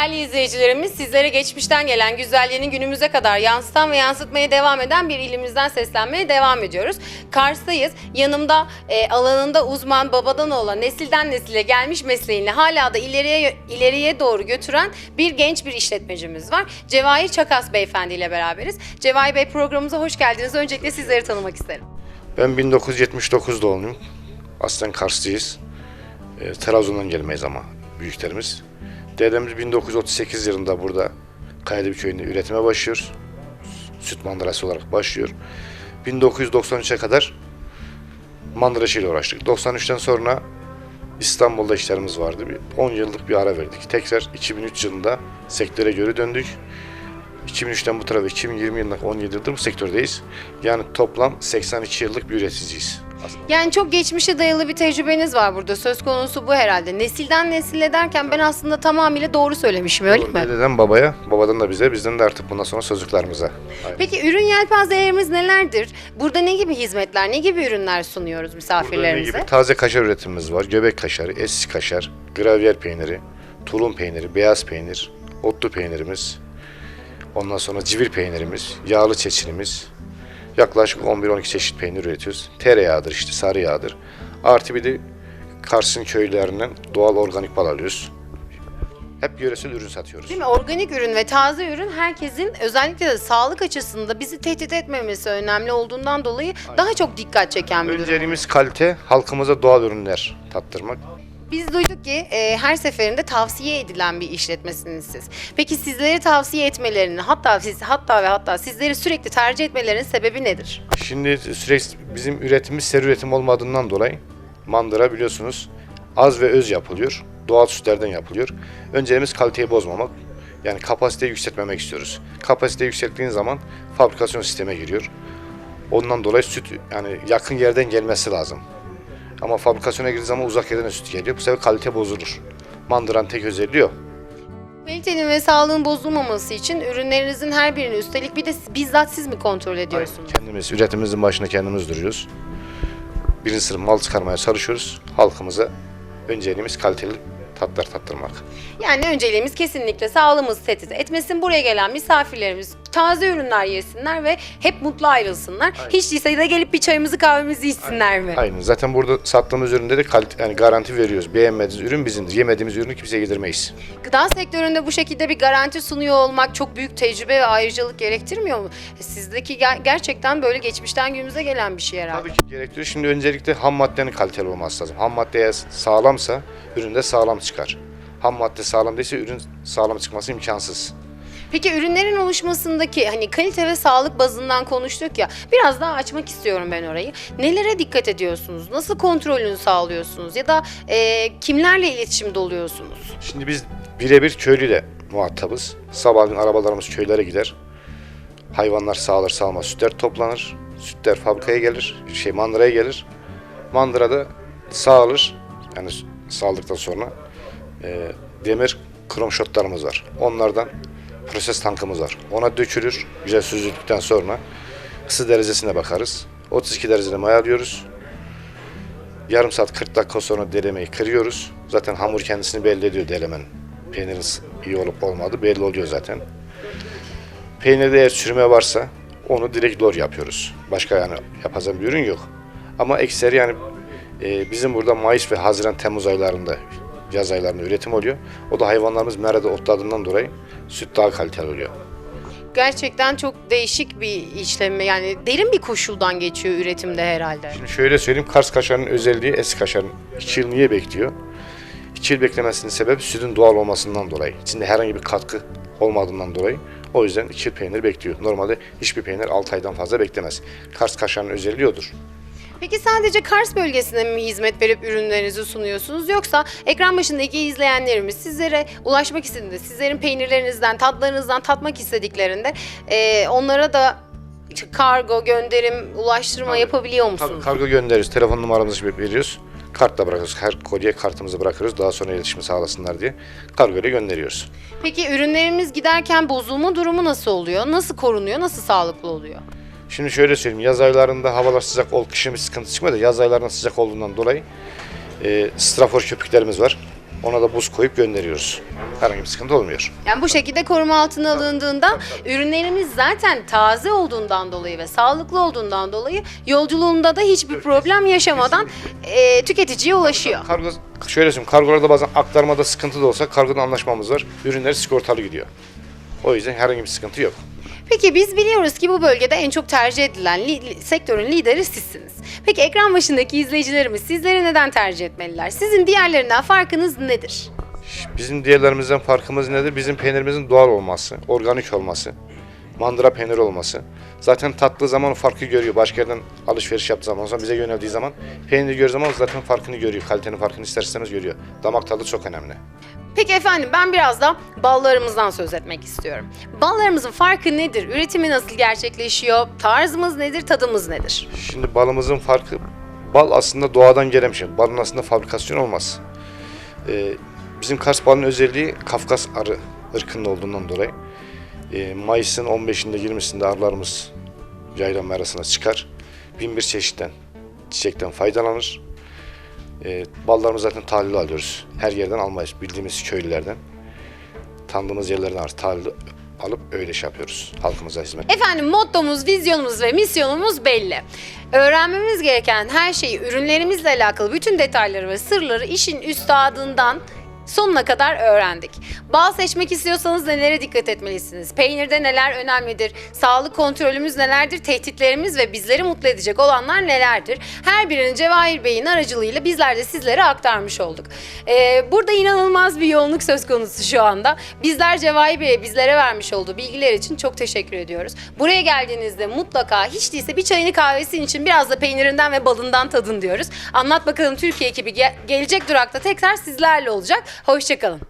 Değerli izleyicilerimiz sizlere geçmişten gelen güzelliğini günümüze kadar yansıtan ve yansıtmaya devam eden bir ilimizden seslenmeye devam ediyoruz. Kars'tayız. Yanımda e, alanında uzman babadan olan nesilden nesile gelmiş mesleğini hala da ileriye ileriye doğru götüren bir genç bir işletmecimiz var. Cevahir Çakas Beyefendi ile beraberiz. Cevahir Bey programımıza hoş geldiniz. Öncelikle sizleri tanımak isterim. Ben 1979 doğumluyum. Aslen Karslıyız. E, Trabzon'dan gelmeyiz ama büyüklerimiz. Dedemiz 1938 yılında burada Kayalıbı köyünde üretime başlıyor. Süt mandırası olarak başlıyor. 1993'e kadar mandıracıyla uğraştık. 93'ten sonra İstanbul'da işlerimiz vardı. Bir 10 yıllık bir ara verdik. Tekrar 2003 yılında sektöre geri döndük. 2003'ten bu tarafa 2020 yılına 17 yıldır bu sektördeyiz. Yani toplam 82 yıllık bir üreticiyiz. Aslında Yani çok geçmişe dayalı bir tecrübeniz var burada. Söz konusu bu herhalde. Nesilden nesile derken ben aslında tamamıyla doğru söylemişim öyle mi? Dededen babaya, babadan da bize, bizden de artık bundan sonra çocuklarımıza. Aynen. Peki ürün yelpazelerimiz nelerdir? Burada ne gibi hizmetler, ne gibi ürünler sunuyoruz Burada ne misafirlerimize? gibi taze kaşar üretimimiz var. Göbek kaşarı, eski kaşar, gravyer peyniri, tulum peyniri, beyaz peynir, otlu peynirimiz. Ondan sonra civil peynirimiz, yağlı çeçilimiz. Yaklaşık 11-12 çeşit peynir üretiyoruz. Tereyağıdır işte, sarı yağdır. Artı bir de Kars'ın köylerinden doğal organik bal alıyoruz. Hep yöresel ürün satıyoruz. Değil mi? Organik ürün ve taze ürün herkesin özellikle de sağlık açısında bizi tehdit etmemesi önemli olduğundan dolayı daha çok dikkat çeken bir durum. Önceliğimiz kalite, halkımıza doğal ürünler tattırmak. Biz duyduk ki e, her seferinde tavsiye edilen bir işletmesiniz siz. Peki sizleri tavsiye etmelerinin hatta siz hatta ve hatta sizleri sürekli tercih etmelerinin sebebi nedir? Şimdi sürekli bizim üretimimiz seri üretim olmadığından dolayı mandıra biliyorsunuz az ve öz yapılıyor. Doğal sütlerden yapılıyor. Önceliğimiz kaliteyi bozmamak. Yani kapasiteyi yükseltmemek istiyoruz. Kapasiteyi yükselttiğin zaman fabrikasyon sisteme giriyor. Ondan dolayı süt yani yakın yerden gelmesi lazım. Ama fabrikasyona girdiği zaman uzak yerden de süt geliyor. Bu sefer kalite bozulur. Mandıranın tek özelliği o. Kalitenin ve sağlığın bozulmaması için ürünlerinizin her birini üstelik bir de bizzat siz mi kontrol ediyorsunuz? Kendimiz üretimimizin başına kendimiz duruyoruz. Birinci sınıf mal çıkarmaya çalışıyoruz. Halkımıza önceliğimiz kaliteli tatlar tattırmak. Yani önceliğimiz kesinlikle sağlığımızı tehdit etmesin. Buraya gelen misafirlerimiz taze ürünler yesinler ve hep mutlu ayrılsınlar. Hiç değilse de gelip bir çayımızı kahvemizi içsinler mi? Aynen. Zaten burada sattığımız üründe de kalite, yani garanti veriyoruz. Beğenmediğiniz ürün bizimdir. Yemediğimiz ürünü kimseye yedirmeyiz. Gıda sektöründe bu şekilde bir garanti sunuyor olmak çok büyük tecrübe ve ayrıcalık gerektirmiyor mu? Sizdeki ger- gerçekten böyle geçmişten günümüze gelen bir şey herhalde. Tabii ki gerektiriyor. Şimdi öncelikle ham maddenin kaliteli olması lazım. Ham madde eğer sağlamsa ürün de sağlam çıkar. Ham madde sağlam değilse ürün sağlam çıkması imkansız. Peki ürünlerin oluşmasındaki hani kalite ve sağlık bazından konuştuk ya biraz daha açmak istiyorum ben orayı. Nelere dikkat ediyorsunuz? Nasıl kontrolünü sağlıyorsunuz? Ya da e, kimlerle iletişimde oluyorsunuz? Şimdi biz birebir köylüyle muhatabız. Sabahleyin arabalarımız köylere gider. Hayvanlar sağlar sağmaz sütler toplanır. Sütler fabrikaya gelir, şey mandıraya gelir. Mandırada sağılır. Yani sağladıktan sonra e, demir krom şotlarımız var. Onlardan proses tankımız var. Ona dökülür. Güzel süzüldükten sonra ısı derecesine bakarız. 32 derecede mayalıyoruz. Yarım saat 40 dakika sonra delemeyi kırıyoruz. Zaten hamur kendisini belli ediyor delemenin. Peynirin iyi olup olmadığı belli oluyor zaten. Peynirde eğer çürüme varsa onu direkt lor yapıyoruz. Başka yani yapacağım bir ürün yok. Ama ekseri yani e, bizim burada Mayıs ve Haziran Temmuz aylarında yaz aylarında üretim oluyor. O da hayvanlarımız merada otladığından dolayı süt daha kaliteli oluyor. Gerçekten çok değişik bir işlem yani derin bir koşuldan geçiyor üretimde herhalde. Şimdi şöyle söyleyeyim, Kars kaşarının özelliği eski kaşarın 2 yıl niye bekliyor? 2 yıl beklemesinin sebebi sütün doğal olmasından dolayı. İçinde herhangi bir katkı olmadığından dolayı. O yüzden 2 yıl peynir bekliyor. Normalde hiçbir peynir 6 aydan fazla beklemez. Kars kaşarının özelliği odur. Peki sadece Kars bölgesine mi hizmet verip ürünlerinizi sunuyorsunuz yoksa ekran başındaki izleyenlerimiz sizlere ulaşmak istediğinde, sizlerin peynirlerinizden, tatlarınızdan tatmak istediklerinde eee, onlara da kargo, gönderim, ulaştırma yapabiliyor musunuz? Tabii kargo gönderiyoruz. Telefon numaramızı veriyoruz. Kartla bırakıyoruz. Her kolye kartımızı bırakıyoruz. Daha sonra iletişimi sağlasınlar diye kargo ile gönderiyoruz. Peki ürünlerimiz giderken bozulma durumu nasıl oluyor? Nasıl korunuyor? Nasıl sağlıklı oluyor? Şimdi şöyle söyleyeyim. Yaz aylarında havalar sıcak ol, kışın bir sıkıntı çıkmadı. Yaz aylarında sıcak olduğundan dolayı e, strafor köpüklerimiz var. Ona da buz koyup gönderiyoruz. Herhangi bir sıkıntı olmuyor. Yani bu şekilde koruma altına alındığında ürünlerimiz zaten taze olduğundan dolayı ve sağlıklı olduğundan dolayı yolculuğunda da hiçbir problem yaşamadan e, tüketiciye ulaşıyor. Kargo, şöyle söyleyeyim, kargolarda bazen aktarmada sıkıntı da olsa kargoda anlaşmamız var. Ürünler sigortalı gidiyor. O yüzden herhangi bir sıkıntı yok. Peki biz biliyoruz ki bu bölgede en çok tercih edilen li- sektörün lideri sizsiniz. Peki ekran başındaki izleyicilerimiz sizleri neden tercih etmeliler? Sizin diğerlerinden farkınız nedir? Bizim diğerlerimizden farkımız nedir? Bizim peynirimizin doğal olması, organik olması, mandıra peyniri olması. Zaten tatlı zaman o farkı görüyor. Başka yerden alışveriş yaptığı zaman, sonra bize yöneldiği zaman peyniri gördüğü zaman zaten farkını görüyor. Kalitenin farkını ister istemez görüyor. Damak tadı çok önemli. Peki efendim ben biraz da ballarımızdan söz etmek istiyorum. Ballarımızın farkı nedir? Üretimi nasıl gerçekleşiyor? Tarzımız nedir? Tadımız nedir? Şimdi balımızın farkı, bal aslında doğadan gelen bir şey. Balın aslında fabrikasyon olmaz. Ee, bizim Kars balının özelliği Kafkas arı ırkının olduğundan dolayı. Ee, Mayıs'ın 15'inde 20'sinde arılarımız yaylan arasına çıkar. Bin bir çeşitten, çiçekten faydalanır. Ee, ballarımızı zaten tahlil alıyoruz. Her yerden almayız. Bildiğimiz köylülerden. Tanıdığımız yerlerden alırız. Tahlil alıp öyle şey yapıyoruz. Halkımıza hizmet. Efendim mottomuz, vizyonumuz ve misyonumuz belli. Öğrenmemiz gereken her şeyi, ürünlerimizle alakalı bütün detayları ve sırları işin üstadından sonuna kadar öğrendik. Bal seçmek istiyorsanız nelere dikkat etmelisiniz? Peynirde neler önemlidir? Sağlık kontrolümüz nelerdir? Tehditlerimiz ve bizleri mutlu edecek olanlar nelerdir? Her birini Cevahir Bey'in aracılığıyla bizler de sizlere aktarmış olduk. Ee, burada inanılmaz bir yoğunluk söz konusu şu anda. Bizler Cevahir Bey'e bizlere vermiş olduğu bilgiler için çok teşekkür ediyoruz. Buraya geldiğinizde mutlaka hiç değilse bir çayını kahvesinin için biraz da peynirinden ve balından tadın diyoruz. Anlat bakalım Türkiye ekibi ge- gelecek durakta tekrar sizlerle olacak. Hoşçakalın.